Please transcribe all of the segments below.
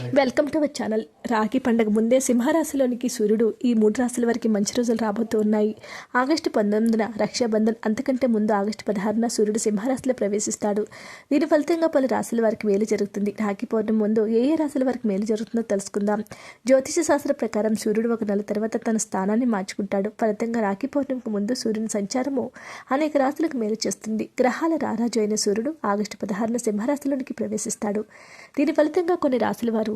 Welcome to our channel Rakhi పండగ ముందే సింహరాశిలోనికి సూర్యుడు ఈ మూడు రాశుల వారికి మంచి రోజులు రాబోతూ ఉన్నాయి ఆగస్టు పంతొమ్మిదిన రక్షాబంధన్ అంతకంటే ముందు ఆగస్టు పదహారున సూర్యుడు సింహరాశిలో ప్రవేశిస్తాడు. దీని ఫలితంగా పలు రాశుల వారికి మేలు జరుగుతుంది. రాఖీ పౌర్ణమి ముందు ఏ ఏ రాశుల వారికి మేలు జరుగుతుందో తెలుసుకుందాం. జ్యోతిష శాస్త్ర ప్రకారం సూర్యుడు ఒక నెల తర్వాత తన స్థానాన్ని మార్చుకుంటాడు. ఫలితంగా రాఖీ పౌర్ణమికి ముందు సూర్యుని సంచారము అనేక రాశులకు మేలు చేస్తుంది. గ్రహాల రారాజు అయిన సూర్యుడు ఆగస్టు పదహారున సింహరాశిలోనికి ప్రవేశిస్తాడు. దీని ఫలితంగా కొన్ని రాశుల వారు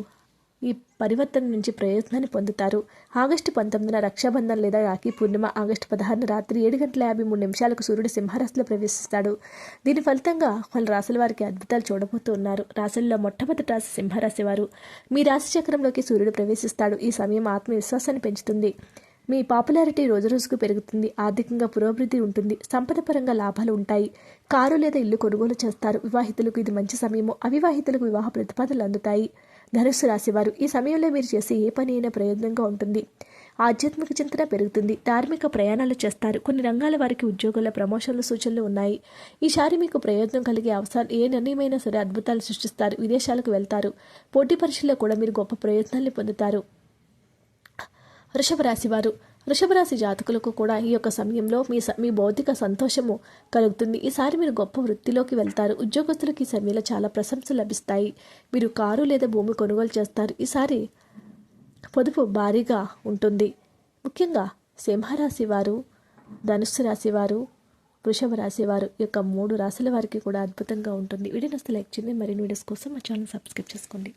ఈ పరివర్తన నుంచి ప్రయోజనాన్ని పొందుతారు. ఆగస్టు పంతొమ్మిదిన రక్షాబంధన్ లేదా రాఖీ పూర్ణిమ ఆగస్టు పదహారున రాత్రి ఏడు గంటల యాభై మూడు నిమిషాలకు సూర్యుడు సింహరాశిలో ప్రవేశిస్తాడు. దీని ఫలితంగా పలు రాశుల వారికి అద్భుతాలు చూడబోతూ ఉన్నారు రాశుల్లో మొట్టమొదటి రాశి సింహరాశి వారు. మీ రాశి చక్రంలోకి సూర్యుడు ప్రవేశిస్తాడు. ఈ సమయం ఆత్మవిశ్వాసాన్ని పెంచుతుంది. మీ పాపులారిటీ రోజురోజుకు పెరుగుతుంది. ఆర్థికంగా పురోభివృద్ధి ఉంటుంది. సంపద పరంగా లాభాలు ఉంటాయి. కారు లేదా ఇల్లు కొనుగోలు చేస్తారు. వివాహితులకు ఇది మంచి సమయము. అవివాహితులకు వివాహ ప్రతిపాదనలు అందుతాయి. ధనుస్సు రాశివారు ఈ సమయంలో మీరు చేసే ఏ పని అయినా ప్రయోజనంగా ఉంటుంది. ఆధ్యాత్మిక చింతన పెరుగుతుంది. ధార్మిక ప్రయాణాలు చేస్తారు. కొన్ని రంగాల వారికి ఉద్యోగుల ప్రమోషన్ల సూచనలు ఉన్నాయి. ఈసారి మీకు ప్రయోజనం కలిగే అవసరాలు ఏ నిర్ణయమైనా సరే అద్భుతాలు సృష్టిస్తారు. విదేశాలకు వెళ్తారు. పోటీ పరీక్షల్లో కూడా మీరు గొప్ప ప్రయోజనాల్ని పొందుతారు. వృషభ రాశివారు. వృషభరాశి జాతకులకు కూడా ఈ యొక్క సమయంలో మీ స- మీ భౌతిక సంతోషము కలుగుతుంది. ఈసారి మీరు గొప్ప వృత్తిలోకి వెళ్తారు. ఉద్యోగస్తులకు ఈ సమయంలో చాలా ప్రశంసలు లభిస్తాయి. మీరు కారు లేదా భూమి కొనుగోలు చేస్తారు. ఈసారి పొదుపు భారీగా ఉంటుంది. ముఖ్యంగా సింహరాశి వారు ధనుస్సు రాశి వారు వృషభ రాశి వారు ఈ యొక్క మూడు రాశుల వారికి కూడా అద్భుతంగా ఉంటుంది. వీడియో నస్తే లైక్ చేయండి. మరిన్ని వీడియోస్ కోసం మా ఛానల్ సబ్స్క్రైబ్ చేసుకోండి.